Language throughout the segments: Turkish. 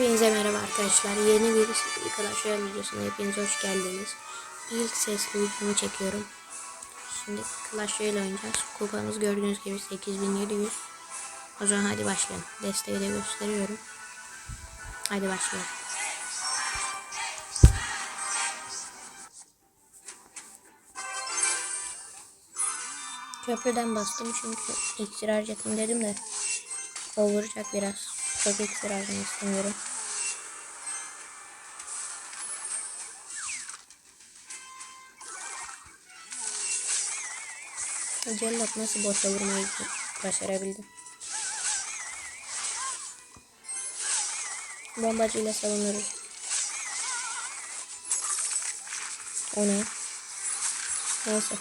Hepinize merhaba arkadaşlar. Yeni bir Royale videosuna hepiniz hoş geldiniz. İlk sesli videomu çekiyorum. Şimdi Clash Royale oynayacağız. Kupamız gördüğünüz gibi 8700. O zaman hadi başlayalım. Desteği de gösteriyorum. Hadi başlayalım. Köprüden bastım çünkü iksir harcatayım dedim de o vuracak biraz. Çok harcamak istemiyorum. Cellat nasıl boşa vurmayı başarabildim. Bombacıyla savunuruz. O ne? Neyse.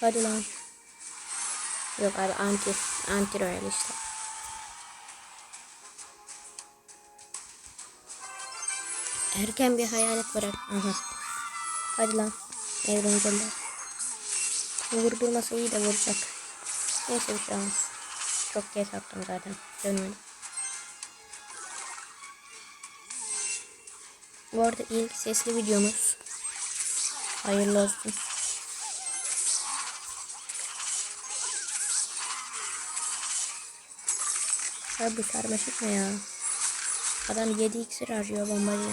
Hadi lan. Yok abi anti. Anti royal işte. Erken bir hayalet bırak. Aha. Hadi lan. Evrenceler. Vurdurmasa iyi de vuracak. Neyse bir şey olmaz. Çok geç attım zaten. Dönmedim. Bu arada ilk sesli videomuz. Hayırlı olsun. Abi bu sarmaşık ne ya? Adam 7 iksir harcıyor bombacı.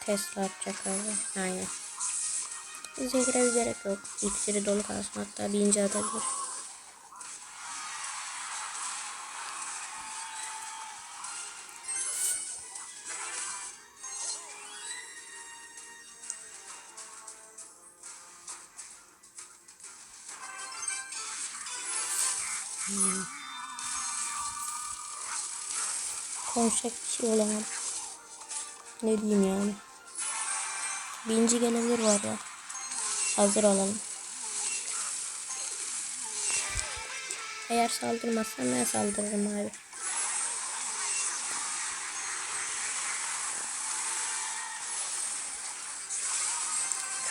Tesla atacak abi. Aynen. Zehre gerek yok. İksiri dolu kalsın hatta birinci atabilir. Konuşacak bir şey olamadı. Ne diyeyim yani. Birinci gelebilir var ya. Hazır olalım. Eğer saldırmazsan ben saldırırım abi.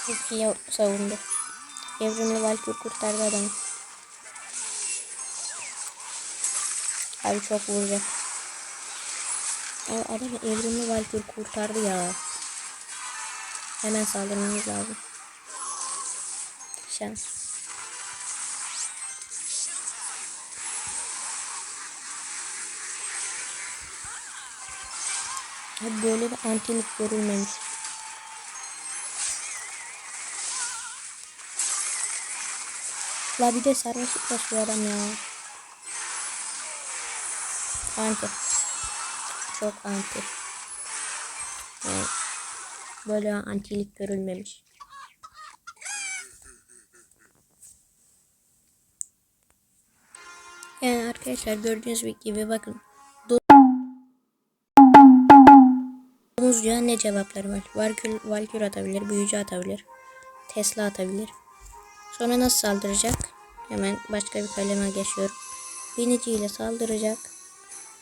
Çok iyi savundu. Evrimli Valkyr kurtardı adamı. Abi çok vuracak. Abi adamı evrimli Valkyr kurtardı ya. Hemen saldırmamız lazım. Şans. Abi böyle bir antilik görülmemiş. La bir de sarmaşık basıyor adam ya. Anti. Çok anti. Yani böyle antilik görülmemiş. Yani arkadaşlar gördüğünüz gibi bakın. Domuzcuğa ne cevapları var? Valkür, Valkür atabilir, büyücü atabilir, Tesla atabilir. Sonra nasıl saldıracak? Hemen başka bir kaleme geçiyorum. Biniciyle saldıracak.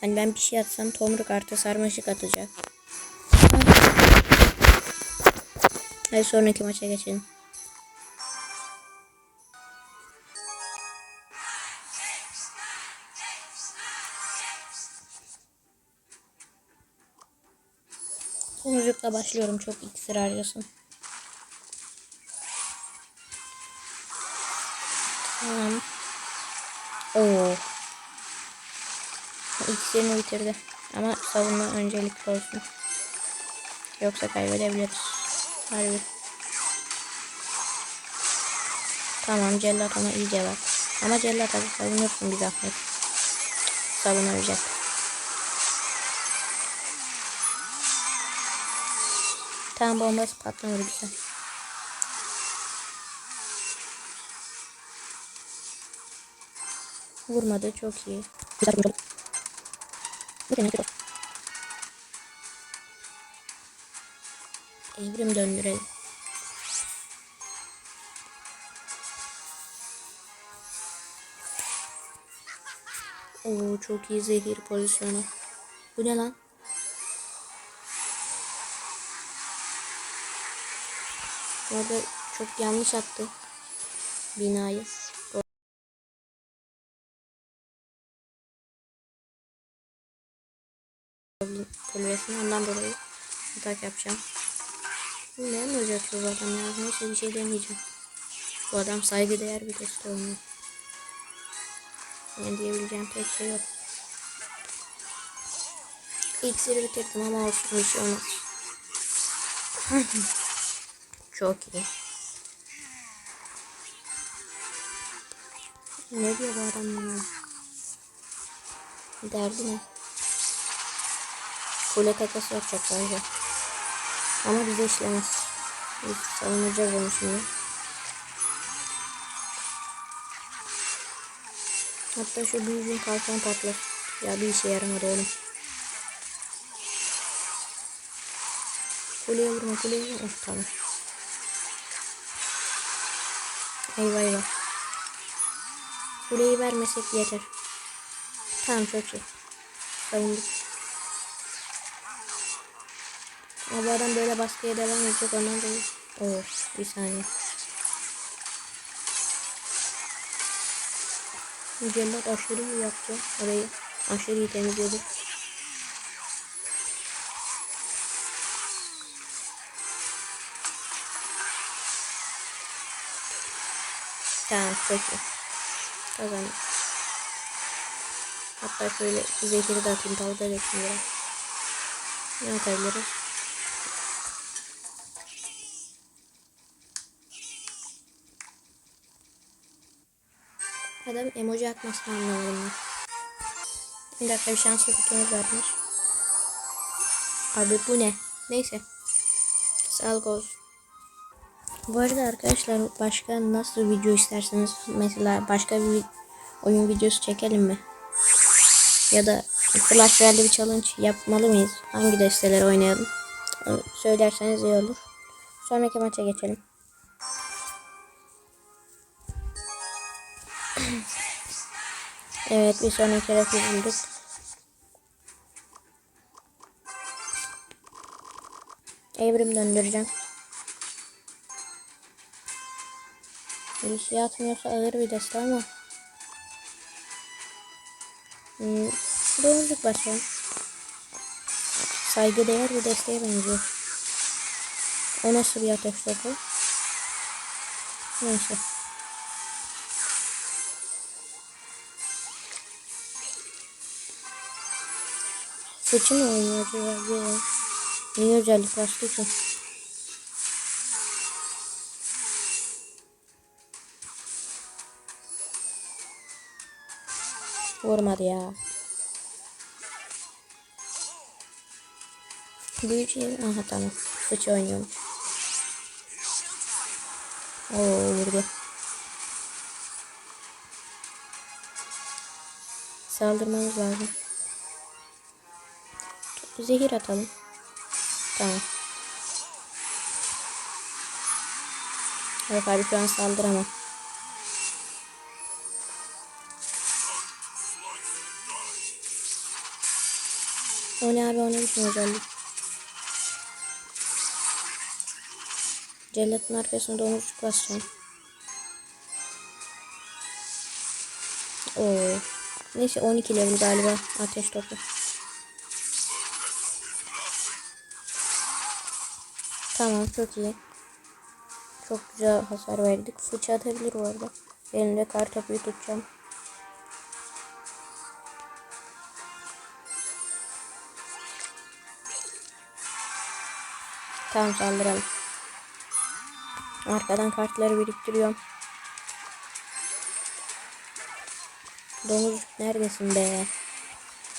Hani ben bir şey atsam tomruk artı sarmaşık atacak. Hadi sonraki maça geçelim. Tomrukla başlıyorum çok iksir harcasın. Tamam. Oo. İksirini bitirdi. Ama savunma öncelikli olsun. Yoksa kaybedebiliriz. Harbi. Tamam cellat ona iyi cevap. Ama cellat hadi savunursun bir zahmet. Savunamayacak. Tamam bombası patlamadı güzel. Vurmadı çok iyi. Bu demek ki Evrim döndürelim. Oo çok iyi zehir pozisyonu. Bu ne lan? Orada çok yanlış attı. binayı. Kulübesini ondan dolayı atak yapacağım. Ne özetliyor bu adam ya? Neyse bir şey demeyeceğim. Bu adam saygıdeğer bir test oynuyor. Yani diyebileceğim tek şey yok. İksiri bitirdim ama olsun bir şey olmaz. Çok iyi. Ne diyor bu adam ya? Derdi ne? Kule takası yapacak galiba. Ama bize işlemez. Biz savunacağız onu şimdi. Hatta şu büyücün kalkan patlar. Ya bir işe yaramadı oğlum. Kuleye vurma kuleye vurma. Oh, tamam. Eyvah eyvah. Kuleyi vermesek yeter. Tamam çok iyi. Savunduk. Adam böyle baskıya devam edecek ondan dolayı. Oo, bir saniye. Mücellat aşırı iyi yaptı. Orayı aşırı iyi temizledi. Tamam çok iyi. Kazandık. Hatta şöyle zehiri de atayım dalga biraz. Ne atabiliriz? Adam emoji atmasını anlamadım ben. Bir dakika bir şanslı kutumuz varmış. Abi bu ne? Neyse. Sağlık olsun. Bu arada arkadaşlar başka nasıl video isterseniz mesela başka bir oyun videosu çekelim mi? Ya da Flash Royale'de bir challenge yapmalı mıyız? Hangi desteleri oynayalım? Söylerseniz iyi olur. Sonraki maça geçelim. Evet bir sonraki rakip bulduk. Evrim döndüreceğim. Bir şey atmıyorsa ağır bir deste ama. Hmm, domuzluk başlayalım. Saygıdeğer bir desteğe benziyor. O nasıl bir ateş topu? Neyse. Fıçı mı oynuyor acaba? Ya. Niye özellik bastı ki? Vurmadı ya. Büyücü Aha tamam. Fıçı oynuyorum. Oo vurdu. Saldırmamız lazım. Zehir atalım. Tamam. Yok abi şu an saldıramam. O ne abi o ne biçim özellik? Cellatın arkasında domuzcuk basacağım. Oo. Neyse 12 level galiba ateş topu. Tamam çok iyi. Çok güzel hasar verdik. Fıçı atabilir bu arada. Elinde kar topuyu tutacağım. Tamam saldıralım. Arkadan kartları biriktiriyorum. Domuz neredesin be?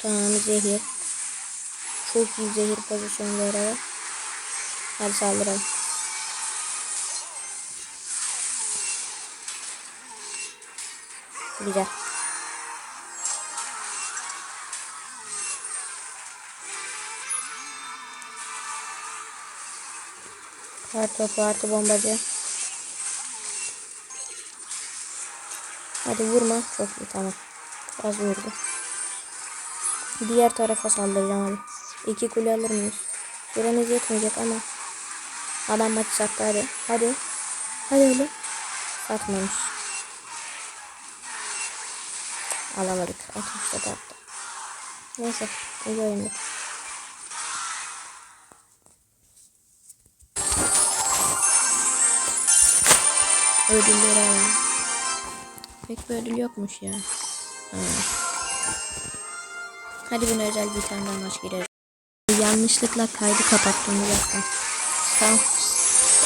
Tamam zehir. Çok iyi zehir pozisyonu oraya. Hadi saldıralım. Güzel. Kar topu artı bombacı. Hadi vurma. Çok iyi tamam. Az vurdu. Diğer tarafa saldıracağım abi. İki kule alır mıyız? Süremiz yetmeyecek ama. Adam maçı sattı hadi. Hadi. Hadi oğlum. Satmamış. Alamadık. 60'ta da attı. Neyse. iyi oyundu. Ödülleri alalım. Pek bir ödül yokmuş ya. Ha. Hadi buna özel bir tane maç girelim. Yanlışlıkla kaydı kapattım bir dakika. Tamam.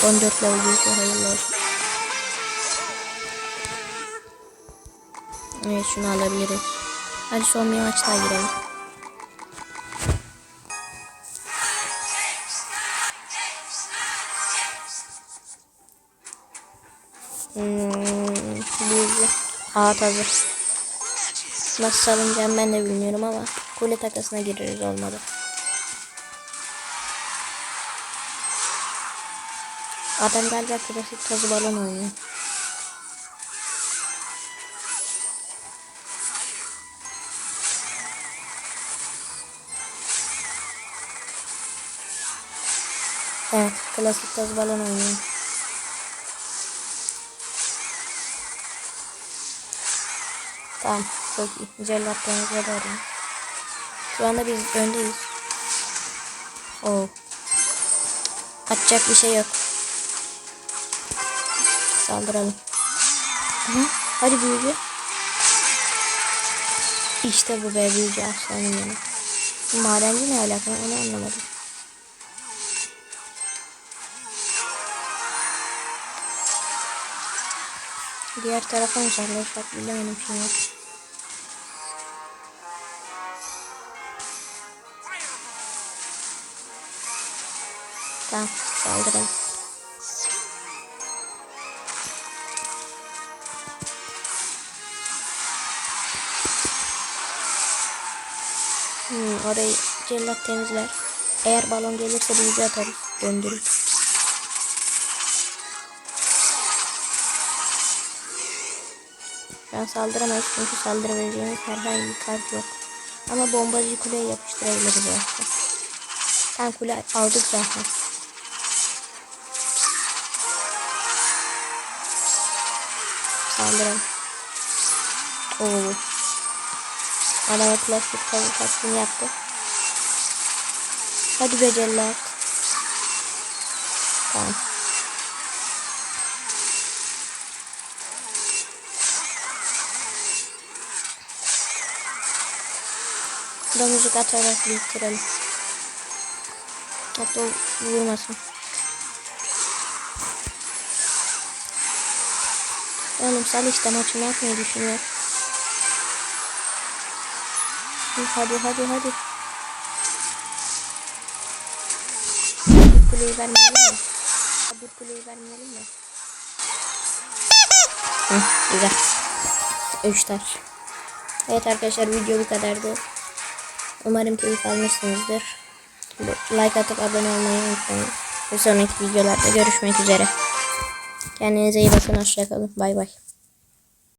14 level büyük hayırlı olsun. Evet şunu alabiliriz. Hadi son bir maç daha girelim. Hmm, büyücü. Ağat hazır. Nasıl salınacağım ben de bilmiyorum ama kule takasına gireriz olmadı. Adam galiba klasik tozu balon oynuyor. Evet, klasik toz balon oynuyor. Tamam, çok iyi. Cellatlarımıza doğru. Şu anda biz öndeyiz. Oo. Atacak bir şey yok. Saldıralım. Hı? Hadi büyücü. İşte bu be büyücü aslanım benim. Madenci ne alaka onu anlamadım. Diğer tarafa mı sarılırsak bilemedim şimdi. Tamam saldıralım. Orayı cellat temizler. Eğer balon gelirse büyücü atarız. Döndürüp. Ben saldıramayız çünkü saldırabileceğimiz herhangi bir kart yok. Ama bombacı kuleye yapıştırabiliriz aslında. Tam kule aldık zaten. Saldıralım. Oo. Plastik kavur taktiğini yaptı. Hadi beceriler. Tamam. Domuzcuk atarak bitirelim. Hatta vurmasın. Oğlum sal işte maçı yapmayı düşünüyor. Hadi hadi hadi. Bir kuleyi vermeyelim mi? Bir kuleyi vermeyelim mi? Hı, güzel. Üç taş. Evet arkadaşlar video bu kadardı. Umarım keyif almışsınızdır. Like atıp abone olmayı unutmayın. Bir sonraki videolarda görüşmek üzere. Kendinize iyi bakın. Hoşçakalın. Bay bay.